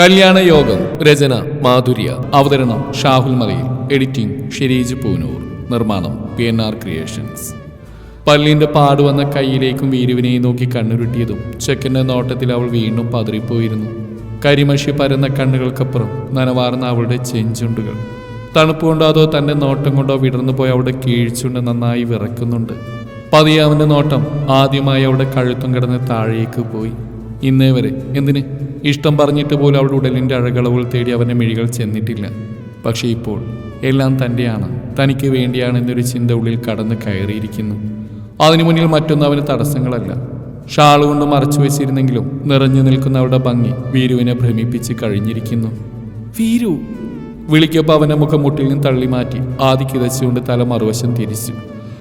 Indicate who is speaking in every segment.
Speaker 1: കല്യാണ യോഗം രചന മാധുര്യ. അവതരണം ഷാഹുൽ മലയിൽ. എഡിറ്റിംഗ് ഷെരീജ് പൂനൂർ. നിർമ്മാണം പി എൻ ആർ ക്രിയേഷൻസ്. പല്ലിന്റെ പാടുവന്ന കൈയിലേക്കും വീരുവിനെയും നോക്കി കണ്ണുരുട്ടിയതും ചെക്കന്റെ നോട്ടത്തിൽ അവൾ വീണ്ടും പതറിപ്പോയിരുന്നു. കരിമഷി പരന്ന കണ്ണുകൾക്കപ്പുറം നനവാർന്ന അവളുടെ ചെഞ്ചുണ്ടുകൾ. തണുപ്പ് കൊണ്ടോ അതോ തന്റെ നോട്ടം കൊണ്ടോ വിടർന്നു പോയ അവളുടെ കീഴ്ച്ചുണ്ട് നന്നായി വിറക്കുന്നുണ്ട്. പതിയെ നോട്ടം ആദ്യമായി അവളുടെ കഴുത്തും കിടന്ന് താഴേക്ക് പോയി. ഇന്നേ വരെ. എന്തിന്? ഇഷ്ടം പറഞ്ഞിട്ട് പോലും അവളുടെ ഉടലിന്റെ അഴകളവുകൾ തേടി അവന്റെ മിഴികൾ ചെന്നിട്ടില്ല. പക്ഷേ ഇപ്പോൾ എല്ലാം തന്റെയാണ്. തനിക്ക് വേണ്ടിയാണ് എന്നൊരു ചിന്ത ഉള്ളിൽ കടന്ന് കയറിയിരിക്കുന്നു. അതിനു മുന്നിൽ മറ്റൊന്നും അവന് തടസ്സങ്ങളല്ല. ഷാൾ കൊണ്ട് മറച്ചു വെച്ചിരുന്നെങ്കിലും നിറഞ്ഞു നിൽക്കുന്ന അവളുടെ ഭംഗി വീരുവിനെ ഭ്രമിപ്പിച്ച് കഴിഞ്ഞിരിക്കുന്നു. വീരു! വിളിക്കപ്പോൾ അവന്റെ മുഖം മുട്ടിൽ നിന്ന് തള്ളി മാറ്റി ആദ്യ കിതച്ചുകൊണ്ട് തല മറുവശം തിരിച്ചു.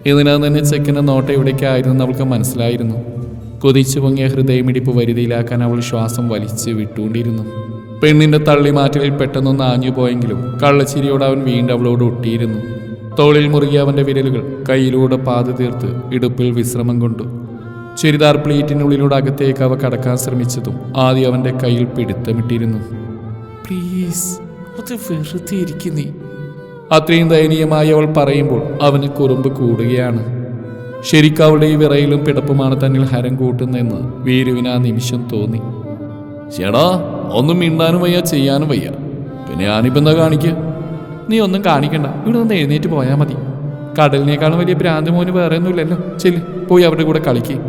Speaker 1: ഇതിനകം തന്നെ ചെക്കന്റെ നോട്ടം എവിടേക്കായിരുന്നു അവൾക്ക് മനസ്സിലായിരുന്നു. കൊതിച്ചു പൊങ്ങിയ ഹൃദയമിടിപ്പ് വരുതിയിലാക്കാൻ അവൾ ശ്വാസം വലിച്ച് വിട്ടുകൊണ്ടിരുന്നു. പെണ്ണിന്റെ തള്ളിമാറ്റലിൽ പെട്ടെന്നൊന്ന് ആഞ്ഞുപോയെങ്കിലും കള്ളച്ചിരിയോട് അവൻ വീണ്ടും അവളോട് ഒട്ടിയിരുന്നു. തോളിൽ മുറുകിയ അവന്റെ വിരലുകൾ കയ്യിലൂടെ പാത തീർത്ത് ഇടുപ്പിൽ വിശ്രമം കൊണ്ടു. ചുരിദാർ പ്ലീറ്റിനുള്ളിലൂടെ അകത്തേക്ക് അവ കടക്കാൻ ശ്രമിച്ചതും ആദ്യം അവന്റെ കയ്യിൽ പിടുത്തമിട്ടിരുന്നു. പ്ലീസ് അത് വെറുതെ അത്രയും ദയനീയമായി അവൾ പറയുമ്പോൾ അവന് കുറുമ്പ് കൂടുകയാണ്. ശരിക്കും അവളുടെ ഈ വിറയിലും പിടപ്പുമാണ് തന്നിൽ ഹരം കൂട്ടുന്നതെന്ന് വീരുവിന് ആ നിമിഷം തോന്നി. ചേടാ ഒന്നും മിണ്ടാനും വയ്യ ചെയ്യാനും വയ്യ. പിന്നെ ഞാനിപ്പം എന്താ കാണിക്കുക നീ ഒന്നും കാണിക്കണ്ട. ഇവിടെ നിന്ന് എഴുന്നേറ്റ് പോയാൽ മതി. കടലിനേക്കാളും വലിയ ഭ്രാന്ത് മോന് വേറെ ഒന്നുമില്ലല്ലോ ചെല്ല് പോയി അവരുടെ കൂടെ കളിക്ക്.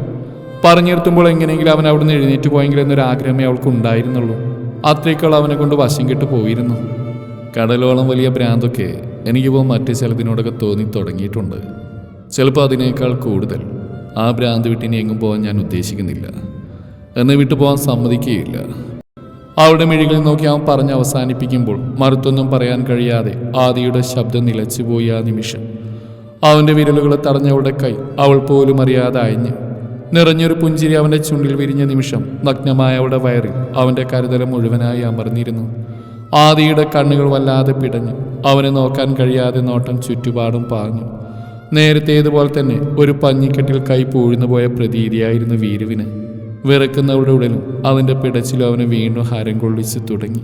Speaker 1: പറഞ്ഞിരുത്തുമ്പോൾ എങ്ങനെയെങ്കിലും അവൻ അവിടെ നിന്ന് എഴുന്നേറ്റ് പോയെങ്കിൽ എന്നൊരു ആഗ്രഹമേ അവൾക്ക് ഉണ്ടായിരുന്നുള്ളൂ. അത്രയ്ക്കുള്ള അവനെ കൊണ്ട് വശം കെട്ട് പോയിരുന്നു. കടലോളം വലിയ ഭ്രാന്തൊക്കെ എനിക്കിപ്പോൾ മറ്റു ചിലതിനോടൊക്കെ തോന്നി തുടങ്ങിയിട്ടുണ്ട്. ചിലപ്പോൾ അതിനേക്കാൾ കൂടുതൽ. ആ ഭ്രാന്ത് വിട്ടിനി എങ്ങും പോകാൻ ഞാൻ ഉദ്ദേശിക്കുന്നില്ല. എന്നെ വിട്ടു പോകാൻ സമ്മതിക്കുകയില്ല. അവളുടെ മിഴികളിൽ നോക്കി അവൻ പറഞ്ഞ് അവസാനിപ്പിക്കുമ്പോൾ മറുത്തൊന്നും പറയാൻ കഴിയാതെ ആദിയുടെ ശബ്ദം നിലച്ചുപോയി ആ നിമിഷം. അവന്റെ വിരലുകളെ തടഞ്ഞവളുടെ കൈ അവൾ പോലും അറിയാതെ അയഞ്ഞ് നിറഞ്ഞൊരു പുഞ്ചിരി അവന്റെ ചുണ്ടിൽ വിരിഞ്ഞ നിമിഷം നഗ്നമായ അവളുടെ വയറിൽ അവന്റെ കരുതലം മുഴുവനായി അമർന്നിരുന്നു. ആദിയുടെ കണ്ണുകൾ വല്ലാതെ പിടഞ്ഞു അവനെ നോക്കാൻ കഴിയാതെ നോട്ടം ചുറ്റുപാടും പാഞ്ഞു. നേരത്തേതുപോലെ തന്നെ ഒരു പഞ്ഞിക്കെട്ടിൽ കൈ പൂഴ്ന്നു പോയ പ്രതീതിയായിരുന്നു വീരുവിന്. വിറക്കുന്നവരുടെ ഉടലും അവന്റെ പിടച്ചിലും അവനെ വീണ്ടും ഹരം കൊള്ളിച്ച് തുടങ്ങി.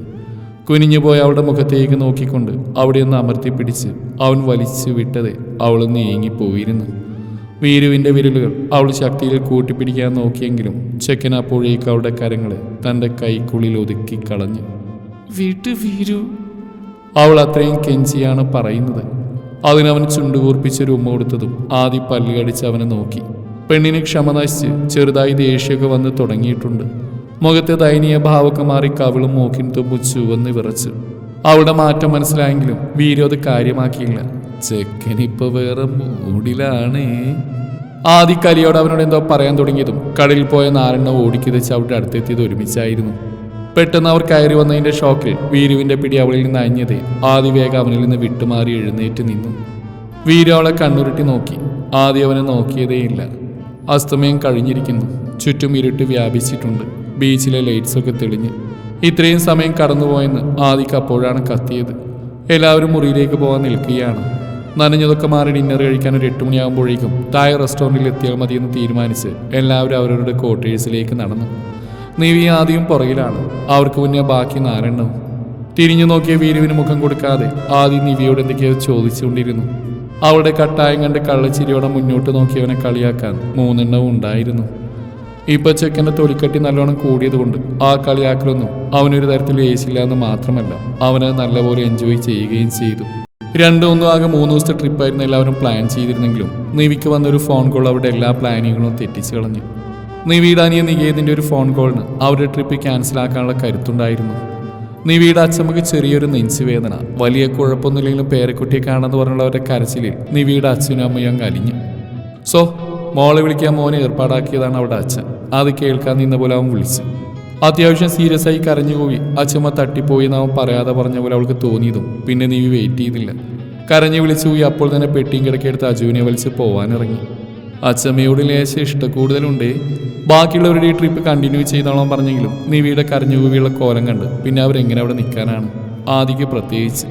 Speaker 1: കുനിഞ്ഞുപോയ അവളുടെ മുഖത്തേക്ക് നോക്കിക്കൊണ്ട് അവിടെ ഒന്ന് അമർത്തി പിടിച്ച് അവൻ വലിച്ചു വിട്ടത് അവൾ നീങ്ങിപ്പോയിരുന്നു. വീരുവിന്റെ വിരലുകൾ അവൾ ശക്തിയിൽ കൂട്ടിപ്പിടിക്കാൻ നോക്കിയെങ്കിലും ചെക്കൻ അപ്പോഴേക്ക് അവളുടെ കരങ്ങളെ തന്റെ കൈക്കുള്ളിൽ ഒതുക്കി കളഞ്ഞു. വീട്ടു വീരു അവൾ അത്രയും കെഞ്ചിയാണ് പറയുന്നത്. അതിനവൻ ചുണ്ടുകൂർപ്പിച്ചൊരു ഉമ്മ കൊടുത്തതും ആദ്യ പല്ല് കടിച്ച് അവനെ നോക്കി. പെണ്ണിനെ ക്ഷമ നശിച്ച് ചെറുതായി ദേഷ്യമൊക്കെ വന്ന് തുടങ്ങിയിട്ടുണ്ട്. മുഖത്തെ ദയനീയ ഭാവമൊക്കെ മാറി കവിളും മൂക്കിൻ തുമ്പും ചുവന്ന് വിറച്ചു. അവളുടെ മാറ്റം മനസ്സിലായെങ്കിലും വീര്യം അത് കാര്യമാക്കിയില്ല. ചെക്കനിപ്പോ വേറെ മൂടിലാണ്. ആദ്യ കലിയോട് അവനോട് എന്തോ പറയാൻ തുടങ്ങിയതും കടലിൽ പോയ നാലെണ്ണ ഓടിക്കിതച്ച് അവിടെ അടുത്തെത്തിയത് ഒരുമിച്ചായിരുന്നു. പെട്ടെന്ന് അവർ കയറി വന്നതിന്റെ ഷോക്കിൽ വീരുവിന്റെ പിടി അവളിൽ നിന്ന് അഞ്ഞത് ആദിവേഗ അവനിൽ നിന്ന് വിട്ടുമാറി എഴുന്നേറ്റ് നിന്നു. വീരു അവളെ കണ്ണുരുട്ടി നോക്കി. ആദ്യം അവനെ നോക്കിയതേയില്ല. അസ്തമയം കഴിഞ്ഞിരിക്കുന്നു. ചുറ്റും ഇരുട്ട് വ്യാപിച്ചിട്ടുണ്ട്. ബീച്ചിലെ ലൈറ്റ്സൊക്കെ തെളിഞ്ഞ്. ഇത്രയും സമയം കടന്നുപോയെന്ന് ആദിക്ക് അപ്പോഴാണ് കത്തിയത്. എല്ലാവരും മുറിയിലേക്ക് പോകാൻ നിൽക്കുകയാണ്. നനഞ്ഞതൊക്കെ മാറി ഡിന്നർ കഴിക്കാൻ ഒരു എട്ട് മണിയാകുമ്പോഴേക്കും തായ് റെസ്റ്റോറന്റിൽ എത്തിയാൽ മതിയെന്ന് തീരുമാനിച്ച് എല്ലാവരും അവരവരുടെ ക്വാർട്ടേഴ്സിലേക്ക് നടന്നു. നീവി ആദ്യം പുറകിലാണ്. അവർക്ക് മുന്നേ ബാക്കി നാലെണ്ണവും. തിരിഞ്ഞു നോക്കിയ വീരുവിന് മുഖം കൊടുക്കാതെ ആദ്യം നിവിയോട് എന്തൊക്കെയോ ചോദിച്ചുകൊണ്ടിരുന്നു. അവളുടെ കട്ടായം കണ്ട് കള്ളച്ചിരിയോടെ മുന്നോട്ട് നോക്കിയവനെ കളിയാക്കാൻ മൂന്നെണ്ണവും ഉണ്ടായിരുന്നു. ഇപ്പൊ ചെക്കന്റെ തൊലിക്കട്ടി നല്ലോണം കൂടിയതുകൊണ്ട് ആ കളിയാക്കലൊന്നും അവനൊരു തരത്തിൽ വേശില്ല എന്ന് മാത്രമല്ല അവന് നല്ലപോലെ എൻജോയ് ചെയ്യുകയും ചെയ്തു. രണ്ടും ഒന്നും ആകെ മൂന്ന് ദിവസത്തെ ട്രിപ്പായിരുന്നു എല്ലാവരും പ്ലാൻ ചെയ്തിരുന്നെങ്കിലും നിവിക്ക് വന്നൊരു ഫോൺ കോൾ അവരുടെ എല്ലാ പ്ലാനിങ്ങുകളും തെറ്റിച്ചു കളഞ്ഞു. നിവിയുടെ വീടാനിയ നികേതിന്റെ ഒരു ഫോൺ കോളിന് അവരുടെ ട്രിപ്പ് ക്യാൻസലാക്കാനുള്ള കരുത്തുണ്ടായിരുന്നു. നിവിയുടെ അച്ഛമ്മക്ക് ചെറിയൊരു നെഞ്ചുവേദന വലിയ കുഴപ്പമൊന്നുമില്ലെങ്കിലും പേരക്കുട്ടിയെ കാണാന്ന് പറഞ്ഞുള്ളവരുടെ കരച്ചിലിൽ നിവിയുടെ അച്ഛനും അമ്മയും അങ്ങ് അലിഞ്ഞു. സോ മോളെ വിളിക്കാൻ മോനെ ഏർപ്പാടാക്കിയതാണ് അവിടെ അച്ഛൻ. അത് കേൾക്കാൻ നിന്ന പോലെ അവൻ വിളിച്ചു. അത്യാവശ്യം സീരിയസ് ആയി കരഞ്ഞുപോയി. അച്ഛമ്മ തട്ടിപ്പോയി എന്ന് അവൻ പറയാതെ പറഞ്ഞ പോലെ അവൾക്ക് തോന്നിയതും പിന്നെ നീ വെയിറ്റ് ചെയ്തില്ല. കരഞ്ഞു വിളിച്ചു പോയി അപ്പോൾ തന്നെ പെട്ടിയും കിടക്കെടുത്ത് അജുവിനെ വലിച്ച് പോവാനിറങ്ങി. അച്ഛമ്മയോട് ലേശം ഇഷ്ടക്കൂടുതലുണ്ടേ. ബാക്കിയുള്ളവരുടെ ഈ ട്രിപ്പ് കണ്ടിന്യൂ ചെയ്തോളാൻ പറഞ്ഞെങ്കിലും നിവിയുടെ കരഞ്ഞുകൂവിയുള്ള കോലം കണ്ട് പിന്നെ അവരെങ്ങനെ അവിടെ നിൽക്കാനാണ് ആദിക്ക് പ്രത്യേകിച്ച്.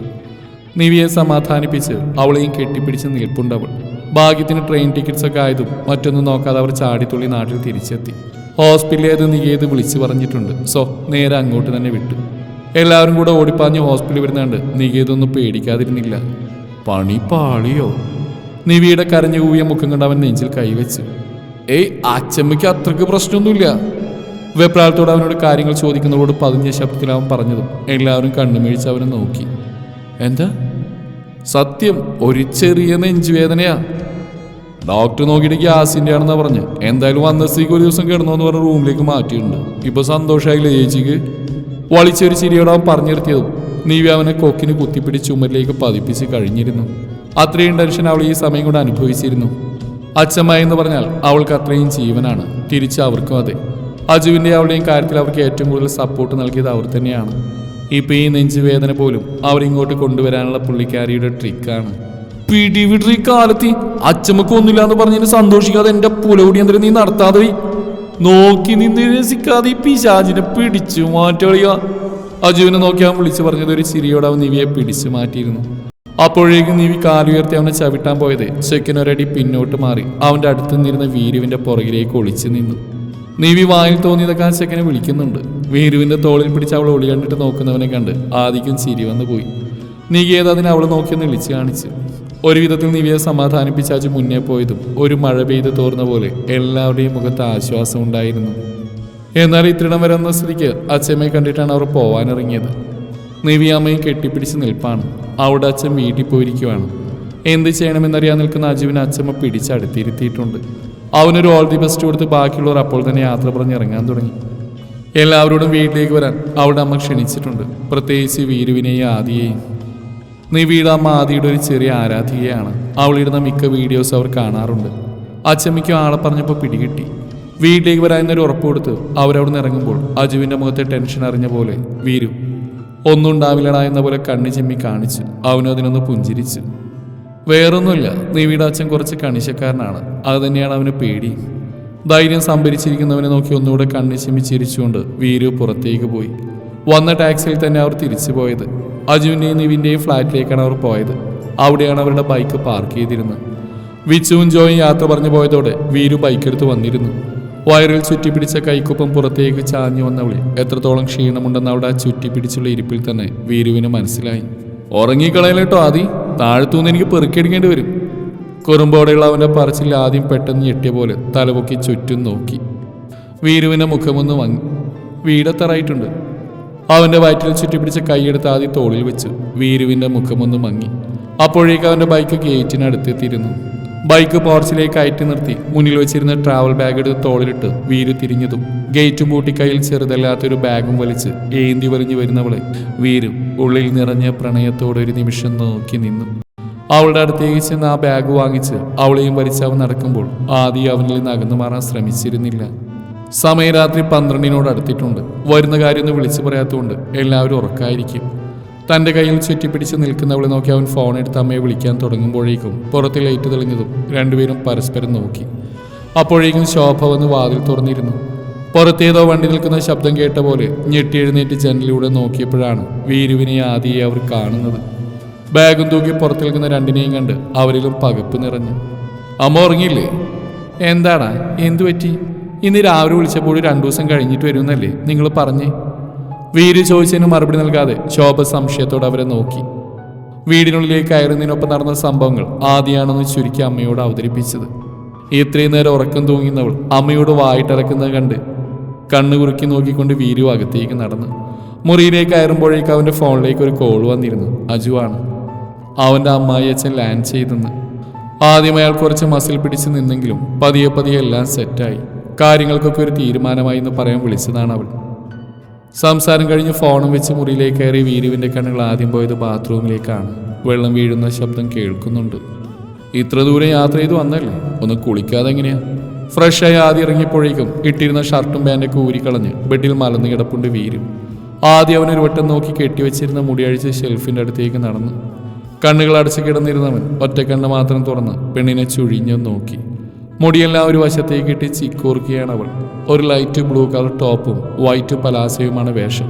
Speaker 1: നിവിയെ സമാധാനിപ്പിച്ച് അവളെയും കെട്ടിപ്പിടിച്ച് നിൽപ്പുണ്ടവൾ ഭാഗ്യത്തിന് ട്രെയിൻ ടിക്കറ്റ്സ് ഒക്കെ ആയതും മറ്റൊന്നും നോക്കാതെ അവർ ചാടിത്തുള്ളി നാട്ടിൽ തിരിച്ചെത്തി. ഹോസ്പിറ്റലിൽ ഏത് നികേത് വിളിച്ചു പറഞ്ഞിട്ടുണ്ട്. സോ നേരെ അങ്ങോട്ട് തന്നെ വിട്ടു. എല്ലാവരും കൂടെ ഓടിപ്പാഞ്ഞ് ഹോസ്പിറ്റലിൽ വരുന്നുണ്ട് നികേതൊന്നും പേടിക്കാതിരുന്നില്ല. പണി പാളിയോ? നിവിയുടെ കരഞ്ഞു കൂവിയ മുഖം കണ്ട് അവൻ നെഞ്ചിൽ കൈവച്ചു. ഏയ് അച്ചമ്മയ്ക്ക് അത്രയ്ക്ക് പ്രശ്നമൊന്നുമില്ല. വെപ്രാളത്തോട് അവനോട് കാര്യങ്ങൾ ചോദിക്കുന്നതോട് പതിഞ്ഞ ശബ്ദത്തിൽ അവൻ പറഞ്ഞതും എല്ലാവരും കണ്ണുമീഴ്ച അവനെ നോക്കി. എന്താ? സത്യം ഒരു ചെറിയ നെഞ്ചുവേദനയാ. ഡോക്ടർ നോക്കിയിട്ട് ഗ്യാസിന്റെ ആണെന്നാ പറഞ്ഞ്. എന്തായാലും വന്ന സ്ത്രീക്ക് ഒരു ദിവസം കിടന്നോന്ന് പറഞ്ഞ റൂമിലേക്ക് മാറ്റിയിട്ടുണ്ട്. ഇപ്പൊ സന്തോഷമായില്ലേ ചേച്ചിക്ക്? വളിച്ചൊരു ചിരിയോട് അവൻ പറഞ്ഞു നിർത്തിയതും നീവി അവനെ കൊക്കിന് കുത്തിപ്പിടിച്ച് ചുമരിലേക്ക് പതിപ്പിച്ച് കഴിഞ്ഞിരുന്നു. അത്രയും ടെൻഷൻ അവൾ ഈ സമയം കൊണ്ട് അനുഭവിച്ചിരുന്നു. അച്ഛമ്മ എന്ന് പറഞ്ഞാൽ അവൾക്ക് അത്രയും ജീവനാണ്. തിരിച്ച് അവർക്കും അതെ. അജുവിന്റെ അവളുടെയും കാര്യത്തിൽ അവർക്ക് ഏറ്റവും കൂടുതൽ സപ്പോർട്ട് നൽകിയത് അവർ തന്നെയാണ്. ഇപ്പൊ ഈ നെഞ്ചുവേദന പോലും അവരിങ്ങോട്ട് കൊണ്ടുവരാനുള്ള പുള്ളിക്കാരിയുടെ ട്രിക്കാണ് പിടിവിടറി കാലത്തി അച്ഛമ്മക്ക് ഒന്നുമില്ല എന്ന് പറഞ്ഞതിന് സന്തോഷിക്കാതെ എന്റെ പുലകുടി എന്തിനും നീ നടത്താതെ? നോക്കി നിന്ന് രസിക്കാതെ ഈ പിശാചിനെ പിടിച്ചു മാറ്റളിയ അജുവിനെ നോക്കി അവൻ വിളിച്ചു പറഞ്ഞത് ഒരു ചിരിയോടെ അവൻ നിവിയെ പിടിച്ചു മാറ്റിയിരുന്നു. അപ്പോഴേക്കും നീവി കാലുയർത്തി അവനെ ചവിട്ടാൻ പോയത്. ചെക്കനൊരടി പിന്നോട്ട് മാറി. അവന്റെ അടുത്ത് നിന്നിരുന്ന വീരുവിന്റെ പുറകിലേക്ക് ഒളിച്ചു നിന്നു. നീവി വായിൽ തോന്നിയതൊക്കെ ആ ചെക്കനെ വിളിക്കുന്നുണ്ട്. വീരുവിന്റെ തോളിൽ പിടിച്ച് അവൾ ഒളി കണ്ടിട്ട് നോക്കുന്നവനെ കണ്ട് ആദിക്കും ചിരി വന്നു പോയി. നികേത് അതിനെ അവൾ നോക്കിയെന്ന് വിളിച്ചു കാണിച്ചു. ഒരു വിധത്തിൽ നിവിയെ സമാധാനിപ്പിച്ച് അജു മുന്നേ പോയതും ഒരു മഴ പെയ്ത് തോർന്ന പോലെ എല്ലാവരുടെയും മുഖത്ത് ആശ്വാസം ഉണ്ടായിരുന്നു. എന്നാൽ ഇത്തിരിടം വരുന്ന സ്ഥിതിക്ക് അച്ഛമ്മയെ കണ്ടിട്ടാണ് അവർ പോവാനിറങ്ങിയത്. നിവി അമ്മയും കെട്ടിപ്പിടിച്ച് നിൽപ്പാണ്. അവിടെ അച്ഛൻ വീട്ടിൽ പോയിരിക്കുവാണ്. എന്ത് ചെയ്യണമെന്നറിയാൻ നിൽക്കുന്ന അജുവിനെ അച്ഛമ്മ പിടിച്ചടുത്തിരുത്തിയിട്ടുണ്ട് അവനൊരു ഓൾ ദി ബെസ്റ്റ് കൊടുത്ത് ബാക്കിയുള്ളവർ അപ്പോൾ തന്നെ യാത്ര പറഞ്ഞ് ഇറങ്ങാൻ തുടങ്ങി. എല്ലാവരോടും വീട്ടിലേക്ക് വരാൻ അവളുടെ അമ്മ ക്ഷണിച്ചിട്ടുണ്ട്. പ്രത്യേകിച്ച് വീരുവിനെയും ആദിയെയും. നിവിയുടെ അമ്മ ആദിയുടെ ഒരു ചെറിയ ആരാധികയാണ്. അവളിടുന്ന മിക്ക വീഡിയോസ് അവർ കാണാറുണ്ട്. അച്ചമ്മയ്ക്കും ആളെ പറഞ്ഞപ്പോൾ പിടികിട്ടി. വീട്ടിലേക്ക് വരാനൊരു ഉറപ്പ് കൊടുത്ത് അവരവിടെ നിന്ന് ഇറങ്ങുമ്പോൾ അജുവിന്റെ മുഖത്തെ ടെൻഷൻ അറിഞ്ഞ പോലെ വീരു ഒന്നും ഉണ്ടാവില്ലടാ എന്ന പോലെ കണ്ണു ചെമ്മി കാണിച്ചു അവനും അതിനൊന്ന് പുഞ്ചിരിച്ചു. വേറൊന്നുമില്ല നിവിയുടെ അച്ഛൻ കുറച്ച് കണിശക്കാരനാണ്. അത് തന്നെയാണ് അവന് പേടി. ധൈര്യം സംഭരിച്ചിരിക്കുന്നവനെ നോക്കി ഒന്നുകൂടെ കണ്ണു ചെമ്മി ചിരിച്ചുകൊണ്ട് വീരു പുറത്തേക്ക് പോയി. വന്ന ടാക്സിയിൽ തന്നെ അവർ തിരിച്ചു പോയത്. അജുവിന്റെയും നിവിന്റെയും ഫ്ലാറ്റിലേക്കാണ് അവർ പോയത്. അവിടെയാണ് അവരുടെ ബൈക്ക് പാർക്ക് ചെയ്തിരുന്നത്. വിച്ചുവും ജോയും യാത്ര പറഞ്ഞു പോയതോടെ വീരു ബൈക്കെടുത്ത് വന്നിരുന്നു. വയറിൽ ചുറ്റിപ്പിടിച്ച കൈക്കൊപ്പം പുറത്തേക്ക് ചാഞ്ഞു വന്നവളെ എത്രത്തോളം ക്ഷീണമുണ്ടെന്ന് അവിടെ ചുറ്റി ചുറ്റിപ്പിടിച്ചുള്ള ഇരിപ്പിൽ തന്നെ വീരുവിന് മനസ്സിലായി. ഉറങ്ങിക്കളയലട്ടോ ആദി. താഴ്ത്തൂന്ന് എനിക്ക് പെറുക്കിയെടുക്കേണ്ടി വരും. കുറുമ്പോടെയുള്ള അവന്റെ പറച്ചിൽ ആദ്യം പെട്ടെന്ന് ഞെട്ടിയ പോലെ തലപൊക്കി ചുറ്റും നോക്കി. വീരുവിന്റെ മുഖമൊന്ന് വാങ്ങി. വീടത്തറായിട്ടുണ്ട്. അവന്റെ വയറ്റിൽ ചുറ്റിപ്പിടിച്ച കൈയെടുത്ത് ആദ്യം തോളിൽ വെച്ചു വീരുവിന്റെ മുഖമൊന്ന് മങ്ങി. അപ്പോഴേക്ക് അവന്റെ ബൈക്ക് ഗേറ്റിനടുത്തെത്തിയിരുന്നു. ബൈക്ക് പോർച്ചിലേക്ക് കയറ്റി നിർത്തി. മുന്നിൽ വെച്ചിരുന്ന ട്രാവൽ ബാഗ് എടുത്ത് തോളിലിട്ട് വീരു തിരിഞ്ഞതും. ഗേറ്റ് പൂട്ടി കയ്യിൽ ചെറുതല്ലാത്തൊരു ബാഗും വലിച്ച് ഏന്തി വലിഞ്ഞു വരുന്നവളെ വീരു ഉള്ളിൽ നിറഞ്ഞ പ്രണയത്തോടെ ഒരു നിമിഷം നോക്കി നിന്നു. അവളുടെ അടുത്തേക്ക് ചെന്ന് ആ ബാഗ് വാങ്ങിച്ച് അവളെയും വലിച്ച് അവൻ നടക്കുമ്പോൾ ആദ്യം അവനിൽ നിന്ന് അകന്നു മാറാൻ ശ്രമിച്ചിരുന്നില്ല. സമയം രാത്രി പന്ത്രണ്ടിനോട് അടുത്തിട്ടുണ്ട്. വരുന്ന കാര്യമൊന്നും വിളിച്ചു പറയാത്തതുകൊണ്ട് എല്ലാവരും ഉറക്കായിരിക്കും. തന്റെ കയ്യിൽ ചുറ്റി ചുറ്റിപ്പിടിച്ച് നിൽക്കുന്നവളെ നോക്കി അവൻ ഫോൺ എടുത്ത് അമ്മയെ വിളിക്കാൻ തുടങ്ങുമ്പോഴേക്കും പുറത്ത് ലൈറ്റ് തെളിഞ്ഞതും രണ്ടുപേരും പരസ്പരം നോക്കി. അപ്പോഴേക്കും ശോഭ വന്ന് വാതിൽ തുറന്നിരുന്നു. പുറത്തേതോ വണ്ടി നിൽക്കുന്ന ശബ്ദം കേട്ട പോലെ ഞെട്ടി എഴുന്നേറ്റ് ജനലിലൂടെ നോക്കിയപ്പോഴാണ് വീരുവിനെ ആദിയെ അവർ കാണുന്നത്. ബാഗും തൂക്കി പുറത്ത് നിൽക്കുന്ന രണ്ടിനെയും കണ്ട് അവരിലും പകപ്പ് നിറഞ്ഞു. അമ്മ ഉറങ്ങിയില്ലേ? എന്താടാ? എന്തു പറ്റി? ഇന്ന് രാവിലെ വിളിച്ചപ്പോൾ രണ്ടു ദിവസം കഴിഞ്ഞിട്ട് വരുമെന്നല്ലേ നിങ്ങൾ പറഞ്ഞേ? വീര് ചോദിച്ചതിന് മറുപടി നൽകാതെ ശോഭ സംശയത്തോടെ അവരെ നോക്കി. വീടിനുള്ളിലേക്ക് കയറുന്നതിനൊപ്പം നടന്ന സംഭവങ്ങൾ ആദ്യമാണെന്ന് ചുരുക്കി അമ്മയോട് അവതരിപ്പിച്ചത്. ഇത്രയും നേരം ഉറക്കം തൂങ്ങുന്നവൾ അമ്മയോട് വായിട്ടിറക്കുന്നത് കണ്ട് കണ്ണുകുറുക്കി നോക്കിക്കൊണ്ട് വീരു അകത്തേക്ക് നടന്നു. മുറിയിലേക്ക് കയറുമ്പോഴേക്ക് അവന്റെ ഫോണിലേക്ക് ഒരു കോൾ വന്നിരുന്നു. അജുവാണ് അവന്റെ അമ്മായി അച്ഛൻ ലാൻഡ് ചെയ്തെന്ന്. ആദ്യം അയാൾ കുറച്ച് മസിൽ പിടിച്ച് നിന്നെങ്കിലും പതിയെ പതിയെ എല്ലാം സെറ്റായി കാര്യങ്ങൾക്കൊക്കെ ഒരു തീരുമാനമായി എന്ന് പറയാൻ വിളിച്ചതാണ് അവൾ. സംസാരം കഴിഞ്ഞ് ഫോണും വെച്ച് മുറിയിലേക്ക് കയറി വീരുവിന്റെ കണ്ണുകൾ ആദ്യം പോയത് ബാത്റൂമിലേക്കാണ്. വെള്ളം വീഴുന്ന ശബ്ദം കേൾക്കുന്നുണ്ട്. ഇത്ര ദൂരം യാത്ര ചെയ്ത് വന്നല്ലേ? ഒന്ന് കുളിക്കാതെ എങ്ങനെയാ? ഫ്രഷായി ആദ്യം ഇറങ്ങിയപ്പോഴേക്കും ഇട്ടിരുന്ന ഷർട്ടും പാന്റൊക്കെ ഊരിക്കളഞ്ഞ് ബെഡിൽ മലന്ന് കിടപ്പുണ്ട് വീരും. ആദ്യം അവനൊരു വട്ടം നോക്കി കെട്ടിവെച്ചിരുന്ന മുടിയഴിച്ച് ഷെൽഫിന്റെ അടുത്തേക്ക് നടന്നു. കണ്ണുകൾ അടച്ച് കിടന്നിരുന്നവൻ ഒറ്റക്കണ്ണ് മാത്രം തുറന്ന് പെണ്ണിനെ ചുഴിഞ്ഞു നോക്കി. മുടിയെല്ലാം ഒരു വശത്തേക്ക് ഇട്ട് ചിക്കോർക്കുകയാണ് അവൾ. ഒരു ലൈറ്റ് ബ്ലൂ കളർ ടോപ്പും വൈറ്റ് പലാസയുമാണ് വേഷം.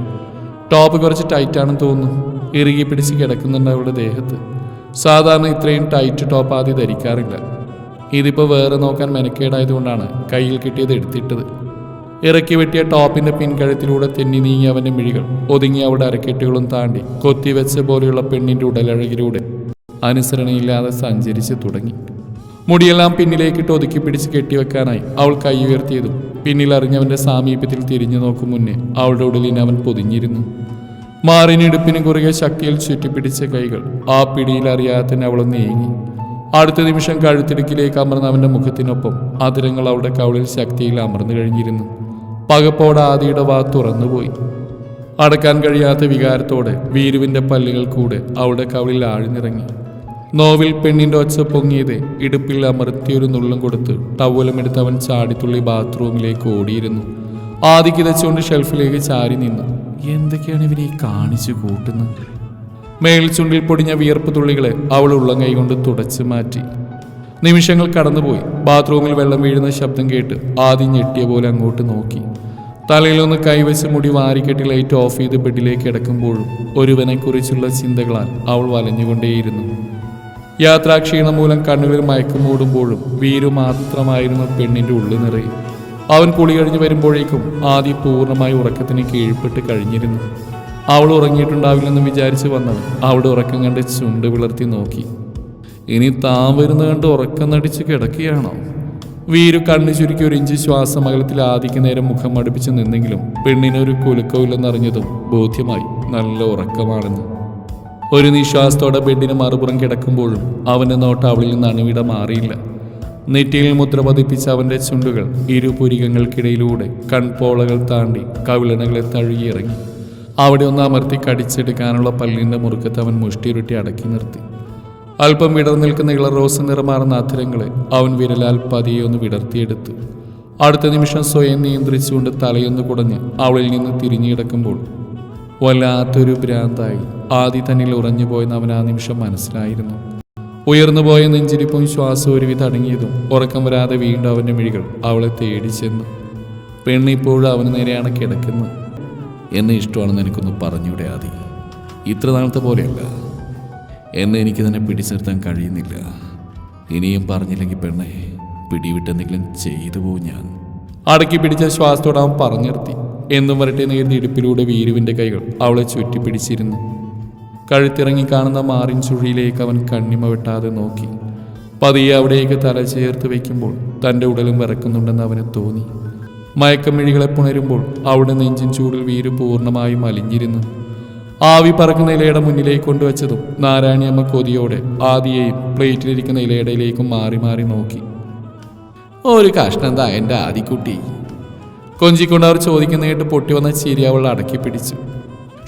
Speaker 1: ടോപ്പ് കുറച്ച് ടൈറ്റാണെന്ന് തോന്നുന്നു. ഇറുകി പിടിച്ച് കിടക്കുന്നുണ്ട് അവളുടെ ദേഹത്ത്. സാധാരണ ഇത്രയും ടൈറ്റ് ടോപ്പ് ആദ്യം ധരിക്കാറില്ല. ഇതിപ്പോൾ വേറെ നോക്കാൻ മെനക്കേടായതുകൊണ്ടാണ് കയ്യിൽ കിട്ടിയത് എടുത്തിട്ടത്. ഇറക്കി വെട്ടിയ ടോപ്പിന്റെ പിൻകഴുത്തിലൂടെ തെന്നി നീങ്ങി അവന്റെ മിഴികൾ. ഒതുങ്ങി അവിടെ അരക്കെട്ടുകളും താണ്ടി കൊത്തിവെച്ച പോലെയുള്ള പെണ്ണിന്റെ ഉടലഴകിലൂടെ അനുസരണയില്ലാതെ സഞ്ചരിച്ച് തുടങ്ങി. മുടിയെല്ലാം പിന്നിലേക്കിട്ട് ഒതുക്കി പിടിച്ച് കെട്ടിവെക്കാനായി അവൾ കൈ ഉയർത്തിയതും പിന്നിൽ അറിഞ്ഞവന്റെ സാമീപ്യത്തിൽ തിരിഞ്ഞു നോക്കും മുന്നേ അവളുടെ ഉടലിന് അവൻ പൊതിഞ്ഞിരുന്നു. മാറിനിടുപ്പിന് കുറുകെ ശക്തിയിൽ ചുറ്റിപ്പിടിച്ച കൈകൾ ആ പിടിയിൽ അറിയാതെ തന്നെ അവൾ നീങ്ങി. അടുത്ത നിമിഷം കഴുത്തിടുക്കിലേക്ക് അമർന്ന അവന്റെ മുഖത്തിനൊപ്പം അതിരങ്ങൾ അവളുടെ കവളിൽ ശക്തിയിൽ അമർന്നു കഴിഞ്ഞിരുന്നു. പകപ്പോടെ ആദിയുടെ വാ തുറന്നുപോയി. അടക്കാൻ കഴിയാത്ത വികാരത്തോടെ വീരുവിന്റെ പല്ലുകൾ കൂടെ അവളുടെ കവളിൽ ആഴ്ന്നിറങ്ങി. നോവിൽ പെണ്ണിന്റെ ഒച്ച പൊങ്ങിയത് ഇടുപ്പിൽ അമർത്തിയൊരു നുള്ളും കൊടുത്ത് ടവലമെടുത്ത് അവൻ ചാടിത്തുള്ളി ബാത്റൂമിലേക്ക് ഓടിയിരുന്നു. ആദ്യ കിതച്ചുകൊണ്ട് ഷെൽഫിലേക്ക് ചാരി നിന്നു. എന്തൊക്കെയാണ് ഇവരെ കാണിച്ചു കൂട്ടുന്നത്? മേൽചുണ്ടിൽ പൊടിഞ്ഞ വിയർപ്പ് തുള്ളികളെ അവൾ ഉള്ളം കൈകൊണ്ട് തുടച്ചു മാറ്റി. നിമിഷങ്ങൾ കടന്നുപോയി. ബാത്റൂമിൽ വെള്ളം വീഴുന്ന ശബ്ദം കേട്ട് ആദ്യം ഞെട്ടിയ പോലെ അങ്ങോട്ട് നോക്കി. തലയിലൊന്ന് കൈവച്ച് മുടി വാരിക്കെട്ടി ലൈറ്റ് ഓഫ് ചെയ്ത് ബെഡിലേക്ക് കിടക്കുമ്പോഴും ഒരുവനെക്കുറിച്ചുള്ള ചിന്തകളാൽ അവൾ വലഞ്ഞുകൊണ്ടേയിരുന്നു. യാത്രാക്ഷീണം മൂലം കണ്ണുകളിൽ മയക്കം മൂടുമ്പോഴും വീരു മാത്രമായിരുന്ന പെണ്ണിന്റെ ഉള്ളു നിറയെ. അവൻ കുളി കഴിഞ്ഞ് വരുമ്പോഴേക്കും ആദ്യ പൂർണമായി ഉറക്കത്തിന് കീഴ്പ്പെട്ട് കഴിഞ്ഞിരുന്നു. അവൾ ഉറങ്ങിയിട്ടുണ്ടാവില്ലെന്ന് വിചാരിച്ച് വന്നവൻ അവിടെ ഉറക്കം കണ്ട് ചുണ്ട് വിളർത്തി നോക്കി. ഇനി താൻ വരുന്ന കണ്ട് ഉറക്കം നടിച്ച് കിടക്കുകയാണോ? വീരു കണ്ണു ചുരുക്കി ഒരു ഇഞ്ച് ശ്വാസമകലത്തിൽ ആദിക്ക് നേരം മുഖം അടുപ്പിച്ച് നിന്നെങ്കിലും പെണ്ണിനൊരു കുലുക്കമില്ലെന്നറിഞ്ഞതും ബോധ്യമായി നല്ല ഉറക്കമാണെന്ന്. ഒരു നിശ്വാസത്തോടെ ബെഡിന് മറുപുറം കിടക്കുമ്പോഴും അവന്റെ നോട്ട് അവളിൽ നിന്ന് അണുവിട മാറിയില്ല. നെറ്റിയിൽ മുദ്ര പതിപ്പിച്ച അവന്റെ ചുണ്ടുകൾ ഇരുപുരികങ്ങൾക്കിടയിലൂടെ കൺപോളകൾ താണ്ടി കവിളണകളെ തഴുകിയിറങ്ങി. അവിടെ ഒന്ന് അമർത്തി കടിച്ചെടുക്കാനുള്ള പല്ലിന്റെ മുറുക്കത്ത് അവൻ മുഷ്ടിയുരുട്ടി അടക്കി നിർത്തി. അല്പം വിടർന്നു നിൽക്കുന്ന ഇള റോസ് നിറമാർന്ന അധരങ്ങളെ അവൻ വിരലാൽ പതിയെ ഒന്ന് വിടർത്തിയെടുത്തു. അടുത്ത നിമിഷം സ്വയം നിയന്ത്രിച്ചുകൊണ്ട് തലയൊന്ന് കുടഞ്ഞ് അവളിൽ നിന്ന് തിരിഞ്ഞു കിടക്കുമ്പോൾ വല്ലാത്തൊരു ഭ്രാന്തായി. ആദി തന്നിൽ ഉറഞ്ഞു പോയെന്ന് അവൻ ആ നിമിഷം മനസ്സിലായിരുന്നു. ഉയർന്നുപോയ നെഞ്ചിരിപ്പും ശ്വാസം ഒരുവിധം അടങ്ങിയതും ഉറക്കം വരാതെ വീണ്ടും അവന്റെ മിഴികൾ അവളെ തേടി ചെന്നു. പെണ്ണിപ്പോഴും അവന് നേരെയാണ് കിടക്കുന്നത്. എന്നെ ഇഷ്ടമാണെന്ന് എനിക്കൊന്ന് പറഞ്ഞൂടെ ആദി? ഇത്ര നാളത്തെ പോലെയല്ല. എന്നെ എനിക്ക് തന്നെ പിടിച്ചു നിർത്താൻ കഴിയുന്നില്ല. ഇനിയും പറഞ്ഞില്ലെങ്കിൽ പെണ്ണെ പിടിവിട്ടെന്തെങ്കിലും ചെയ്തു പോകും ഞാൻ. അടക്കി പിടിച്ച ശ്വാസത്തോടെ അവൻ എന്നും വരട്ടെ നേർന്ന ഇടുപ്പിലൂടെ വീരുവിന്റെ കൈകൾ അവളെ ചുറ്റിപ്പിടിച്ചിരുന്നു. കഴുത്തിറങ്ങി കാണുന്ന മാറിൻ ചുഴിയിലേക്ക് അവൻ കണ്ണിമ വെട്ടാതെ നോക്കി. പതിയെ അവിടേക്ക് തല ചേർത്ത് വയ്ക്കുമ്പോൾ തന്റെ ഉടലും വിറക്കുന്നുണ്ടെന്ന് അവന് തോന്നി. മയക്കമിഴികളെ പുണരുമ്പോൾ അവിടെ നെഞ്ചിൻ ചൂടിൽ വീര് പൂർണമായും അലിഞ്ഞിരുന്നു ആവി പറക്കുന്ന ഇലയുടെ മുന്നിലേക്ക് കൊണ്ടുവച്ചതും നാരായണിയമ്മ കൊതിയോടെ ആദിയെയും പ്ലേറ്റിലിരിക്കുന്ന ഇലയുടെയിലേക്കും മാറി മാറി നോക്കി. ഒരു കഷ്ണം എന്താ എന്റെ ആദിക്കുട്ടി. കൊഞ്ചിക്കൊണ്ട് അവർ ചോദിക്കുന്ന കേട്ട് പൊട്ടി വന്ന ചിരി അവൾ അടക്കി പിടിച്ചു.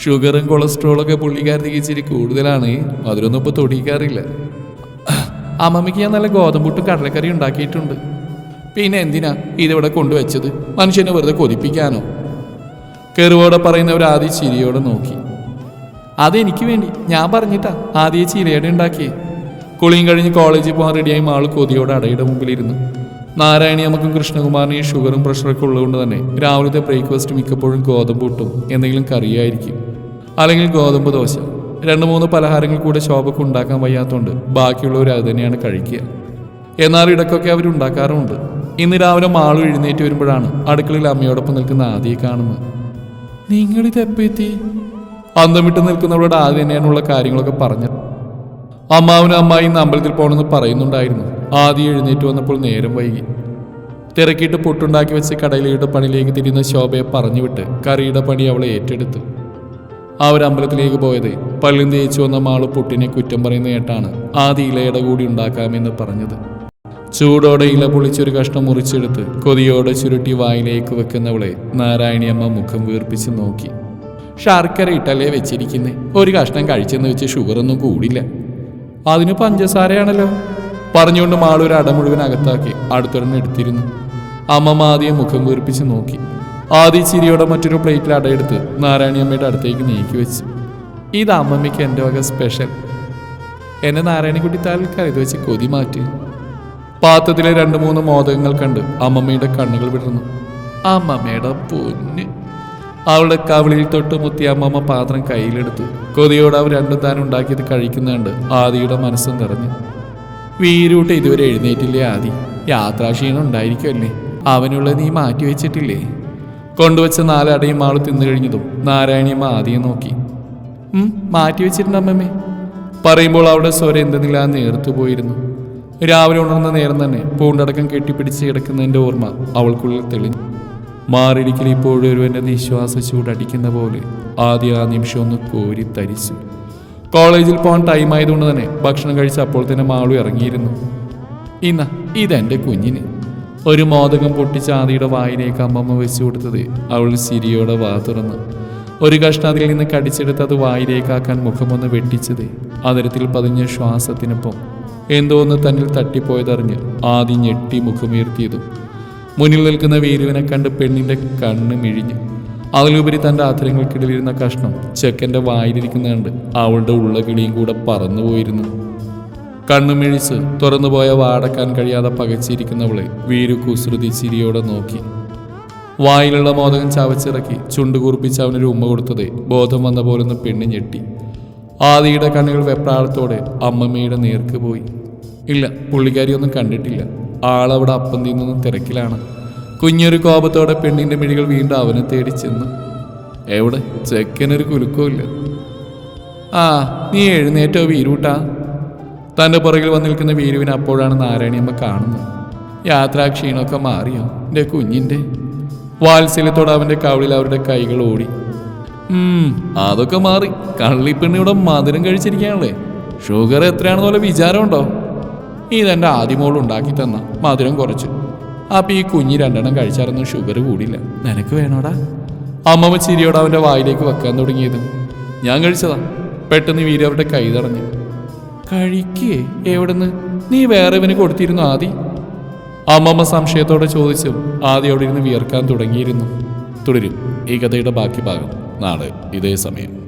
Speaker 1: ഷുഗറും കൊളസ്ട്രോളൊക്കെ പുള്ളിക്കാരത്തേക്ക് ഇച്ചിരി കൂടുതലാണ്. അതിലൊന്നും ഇപ്പോൾ തൊടിക്കാറില്ല അമ്മമ്മയ്ക്ക് ഞാൻ നല്ല ഗോതമ്പുട്ടും കടലക്കറി ഉണ്ടാക്കിയിട്ടുണ്ട്. പിന്നെ എന്തിനാ ഇതിവിടെ കൊണ്ടുവച്ചത്? മനുഷ്യനെ വെറുതെ കൊതിപ്പിക്കാനോ? കെറുവോടെ പറയുന്നവർ ആദ്യ ചിരിയോടെ നോക്കി. അതെനിക്ക് വേണ്ടി. ഞാൻ പറഞ്ഞിട്ടാ ആദ്യ ചിരിയുടെ ഉണ്ടാക്കിയേ. കുളിയും കഴിഞ്ഞ് കോളേജിൽ പോകാൻ റെഡിയായി മാൾ കൊതിയോടെ അടയുടെ മുമ്പിലിരുന്നു. നാരായണി അമ്മക്കും കൃഷ്ണകുമാറിന് ഷുഗറും പ്രഷറൊക്കെ ഉള്ളതുകൊണ്ട് തന്നെ രാവിലത്തെ ബ്രേക്ക്ഫാസ്റ്റ് മിക്കപ്പോഴും ഗോതമ്പ് കിട്ടും. എന്തെങ്കിലും കറിയായിരിക്കും അല്ലെങ്കിൽ ഗോതമ്പ് ദോശ. രണ്ട് മൂന്ന് പലഹാരങ്ങൾ കൂടെ ശോഭക്ക് ഉണ്ടാക്കാൻ വയ്യാത്തതുകൊണ്ട് ബാക്കിയുള്ളവർ അത് തന്നെയാണ് കഴിക്കുക. എന്നാൽ ഇടയ്ക്കൊക്കെ അവർ ഉണ്ടാക്കാറുമുണ്ട്. ഇന്ന് രാവിലെ മാളു എഴുന്നേറ്റ് വരുമ്പോഴാണ് അടുക്കളയിൽ അമ്മയോടൊപ്പം നിൽക്കുന്ന ആദിയെ കാണുന്നത്. നിങ്ങളിത് എപ്പോ എത്തി അന്തം വിട്ട് നിൽക്കുന്നവരോട് ആദ്യം തന്നെയാണുള്ള കാര്യങ്ങളൊക്കെ പറഞ്ഞത് അമ്മാവനും അമ്മായി ഇന്ന് അമ്പലത്തിൽ പോകണമെന്ന് പറയുന്നുണ്ടായിരുന്നു. ആദ്യം എഴുന്നേറ്റ് വന്നപ്പോൾ നേരം വൈകി. തിരക്കിയിട്ട് പുട്ടുണ്ടാക്കി വെച്ച് കടയിലയുടെ പണിയിലേക്ക് തിരിയുന്ന ശോഭയെ പറഞ്ഞുവിട്ട് കറിയുടെ പണി അവളെ ഏറ്റെടുത്തു. അവരമ്പലത്തിലേക്ക് പോയത് പള്ളിയും തേച്ചു വന്ന മാൾ പുട്ടിനെ കുറ്റം പറയുന്ന കേട്ടാണ് ആദ്യ ഇലയുടെ കൂടി ഉണ്ടാക്കാമെന്ന് പറഞ്ഞത്. ചൂടോടെ ഇല പൊളിച്ചൊരു കഷ്ണം മുറിച്ചെടുത്ത് കൊതിയോടെ ചുരുട്ടി വായിലേക്ക് വെക്കുന്നവളെ നാരായണിയമ്മ മുഖം വീർപ്പിച്ച് നോക്കി. ശർക്കര ഇട്ടല്ലേ വെച്ചിരിക്കുന്നേ? ഒരു കഷ്ണം കഴിച്ചെന്ന് വെച്ച് ഷുഗറൊന്നും കൂടില്ല. അതിന് പഞ്ചസാരയാണല്ലോ. പറഞ്ഞുകൊണ്ട് മാളൂർ അട മുഴുവൻ അകത്താക്കി അടുത്തൊരെണ്ണം എടുത്തിരുന്നു. അമ്മമ്മ ആദ്യം മുഖം വീർപ്പിച്ച് നോക്കി. ആദ്യ ചിരിയോടെ മറ്റൊരു പ്ലേറ്റിൽ അടയെടുത്ത് നാരായണിയമ്മയുടെ അടുത്തേക്ക് നീക്കി വെച്ചു. ഇത് അമ്മമ്മയ്ക്ക് എന്റെ വക സ്പെഷ്യൽ. എന്നെ നാരായണിക്കുട്ടി താൽക്കാലം ഇത് വെച്ച് കൊതി മാറ്റി. പാത്രത്തിലെ രണ്ട് മൂന്ന് മോദകങ്ങൾ കണ്ട് അമ്മമ്മയുടെ കണ്ണുകൾ വിടർന്നു. അമ്മമ്മയുടെ പൊന്ന്. അവളുടെ കവിളിൽ തൊട്ട് മുത്തി അമ്മമ്മ പാത്രം കയ്യിലെടുത്തു. കൊതിയോട് അവർ രണ്ടും താൻ ഉണ്ടാക്കിയത് കഴിക്കുന്നുണ്ട്. ആദിയുടെ മനസ്സും നിറഞ്ഞു. വീരൂട്ട് ഇതുവരെ എഴുന്നേറ്റില്ലേ ആദി? യാത്രാക്ഷീണം ഉണ്ടായിരിക്കുമല്ലേ? അവനുള്ള നീ മാറ്റി വെച്ചിട്ടില്ലേ കൊണ്ടുവച്ച നാലടയും ആൾ തിന്നു കഴിഞ്ഞതും നാരായണിയമ്മ ആദ്യം നോക്കി. മാറ്റി വെച്ചിട്ടുണ്ട് അമ്മമ്മേ. പറയുമ്പോൾ അവളുടെ സ്വരം എന്തെന്നില്ല നേർത്തു പോയിരുന്നു. രാവിലെ ഉണർന്ന നേരം തന്നെ പൂണ്ടടക്കം കെട്ടിപ്പിടിച്ച് കിടക്കുന്നതിന്റെ ഓർമ്മ അവൾക്കുള്ളിൽ തെളിഞ്ഞു. മാറിടിക്കൽ ഇപ്പോഴും ഒരുവന്റെ നിശ്വാസ ചൂടടിക്കുന്ന പോലെ. ആദ്യ ആ നിമിഷം ഒന്ന് കോരി തരിച്ചു. കോളേജിൽ പോകാൻ ടൈം ആയതുകൊണ്ട് തന്നെ ഭക്ഷണം കഴിച്ച അപ്പോൾ തന്നെ മാളു ഇറങ്ങിയിരുന്നു. ഇന്ന ഇതെന്റെ കുഞ്ഞിന്. ഒരു മോദകം പൊട്ടിച്ച് ആദിയുടെ വായിലേക്ക് അമ്മമ്മ വെച്ചു കൊടുത്തത് അവൾ സിരിയോടെ വാ തുറന്ന്. ഒരു അതിൽ നിന്ന് കടിച്ചെടുത്ത് അത് വായിലേക്കാക്കാൻ മുഖമൊന്ന് വെട്ടിച്ചത് അതരത്തിൽ പതിഞ്ഞ ശ്വാസത്തിനൊപ്പം. എന്തോന്ന് തന്നിൽ തട്ടിപ്പോയതറിഞ്ഞ് ആദ്യം ഞെട്ടി മുഖമുയർത്തിയതും. മുന്നിൽ നിൽക്കുന്ന വീരുവിനെ കണ്ട് പെണ്ണിന്റെ കണ്ണ് മിഴിഞ്ഞു. അതിലുപരി തന്റെ ആധരങ്ങൾക്കിടയിലിരുന്ന കഷ്ണം ചെക്കന്റെ വായിലിരിക്കുന്നുണ്ട്. അവളുടെ ഉള്ള കിളിയും കൂടെ പറന്നു പറന്നുപോയിരുന്നു കണ്ണുമിഴിച്ച് തുറന്നുപോയ വാടക്കാൻ കഴിയാതെ പകച്ചിരിക്കുന്നവളെ വീരു കുസൃതി ചിരിയോടെ നോക്കി. വായിലുള്ള മോദകം ചവച്ചിറക്കി ചുണ്ടുകൂർപ്പിച്ച് അവനൊരു ഉമ്മ കൊടുത്തത് ബോധം വന്ന പോലൊന്ന് പെണ്ണ് ഞെട്ടി. ആദിയുടെ കണ്ണുകൾ വെപ്രാളത്തോടെ അമ്മമ്മയുടെ നേർക്ക് പോയി. ഇല്ല പുള്ളിക്കാരി ഒന്നും കണ്ടിട്ടില്ല. ആളവിടെ അപ്പം തിന്നുന്ന തിരക്കിലാണ്. കുഞ്ഞൊരു കോപത്തോടെ പെണ്ണിന്റെ മിഴികൾ വീണ്ടും അവനെ തേടി ചെന്നു. എവിടെ? ചെക്കനൊരു കുലുക്കമില്ല ആ നീ എഴുന്നേറ്റോ വീരൂട്ടാ. തന്റെ പുറകിൽ വന്നു നിൽക്കുന്ന വീരുവിനെ അപ്പോഴാണ് നാരായണിയമ്മ കാണുന്നത്. യാത്രാ ക്ഷീണമൊക്കെ മാറിയോ? എന്റെ കുഞ്ഞിന്റെ വാത്സല്യത്തോടെ അവന്റെ കവിളിൽ അവരുടെ കൈകൾ ഓടി. അതൊക്കെ മാറി. കള്ളിപ്പെണ്ണിവിടെ മധുരം കഴിച്ചിരിക്കുകയാണല്ലേ? ഷുഗർ എത്രയാണെന്ന് പോലെ വിചാരമുണ്ടോ? ഇതെന്റെ ആദ്യമോൾ ഉണ്ടാക്കി തന്ന മധുരം കുറച്ച്. അപ്പം ഈ കുഞ്ഞി രണ്ടെണ്ണം കഴിച്ചായിരുന്നു ഷുഗർ കൂടിയില്ല നിനക്ക് വേണോടാ? അമ്മമ്മ ചിരിയോടെ അവന്റെ വായിലേക്ക് വെക്കാൻ തുടങ്ങിയത്. ഞാൻ കഴിച്ചതാ. പെട്ടെന്ന് വീര അവരുടെ കൈ തടഞ്ഞു. കഴിക്കേ എവിടുന്ന്? നീ വേറെ ഇവന് കൊടുത്തിരുന്നു ആദി? അമ്മമ്മ സംശയത്തോടെ ചോദിച്ചു. ആദി അവിടെ ഇരുന്ന് വിയർക്കാൻ തുടങ്ങിയിരുന്നു. തുടരും. ഈ കഥയുടെ ബാക്കി ഭാഗം നാളെ ഇതേ സമയം.